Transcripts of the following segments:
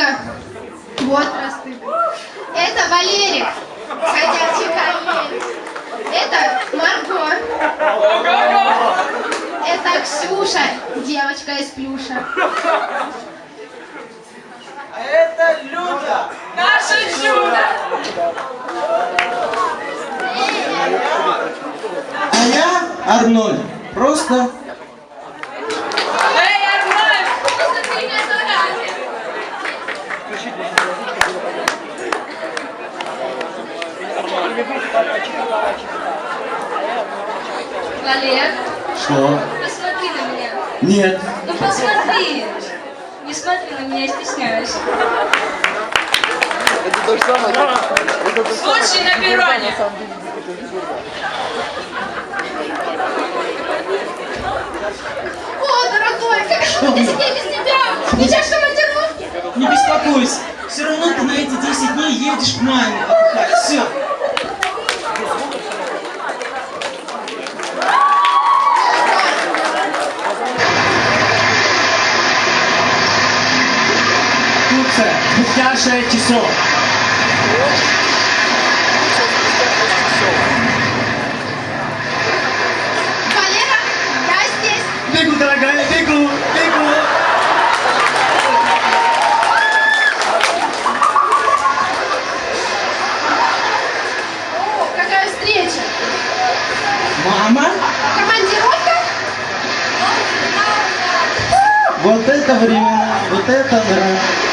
только вот рассыпан. Это Валерик, ходячий камень. Это Марго. Это Ксюша, девочка из плюша. А это Люда, наше чудо. А я Арнольд, просто Валер, что? посмотри на меня. Нет. Ну посмотри. Не смотри на меня, я стесняюсь. Случай на перроне. О, дорогой, как же мы без без тебя? Ничего, что командировки? Не беспокойся, все равно ты на эти 10 дней едешь к маме отдыхать. Все. Спустя 6 часов. Валера, я здесь. Бегу, дорогая, бегу, бегу. О, какая встреча. Мама? Командировка? Вот это времена, вот это да.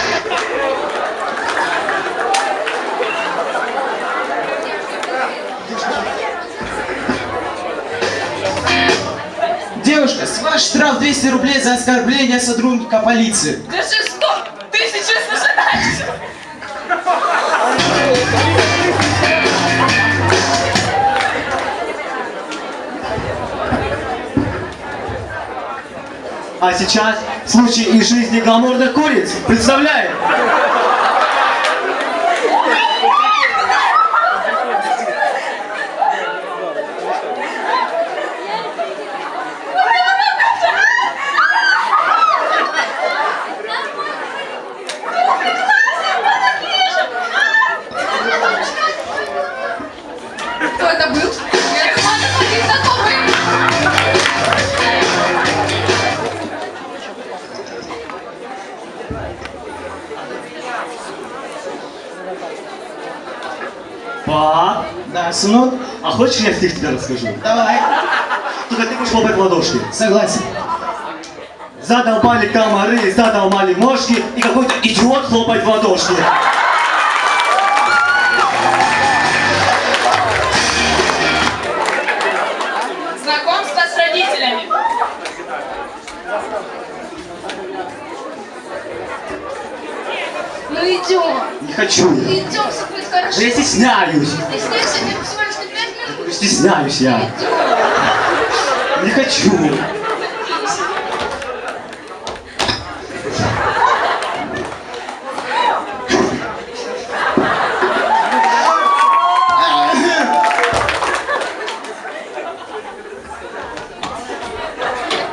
Вас штраф 200 рублей за оскорбление сотрудника полиции. Да же что? Ты сейчас? А сейчас случай из жизни гламурных куриц. Представляем? Пап, Да, сынок, а хочешь я стих тебе расскажу? давай. Только ты будешь хлопать в ладошки. Согласен. Задолбали комары, задолбали мошки, и какой-то идиот хлопает в ладошки. Знакомство с родителями. Ну идем. Не хочу я. Идем, все будет хорошо. Да я стесняюсь. Ты стесняешься, мне всего лишь на пять минут. Стесняюсь я. Идем. Не хочу.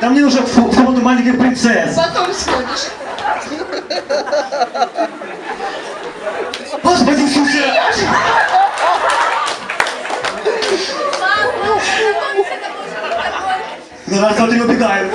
Да мне в комнату маленьких принцесс. Потом сходишь. সরস্বতী কবি গায়ন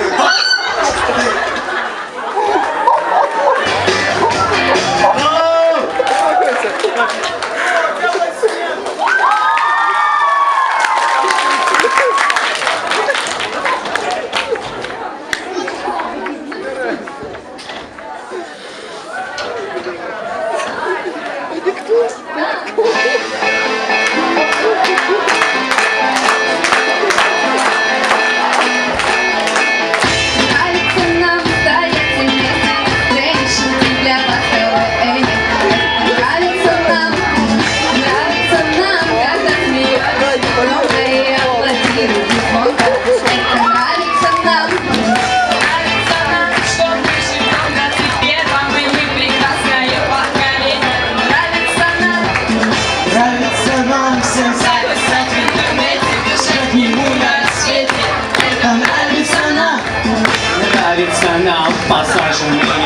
pasaje mie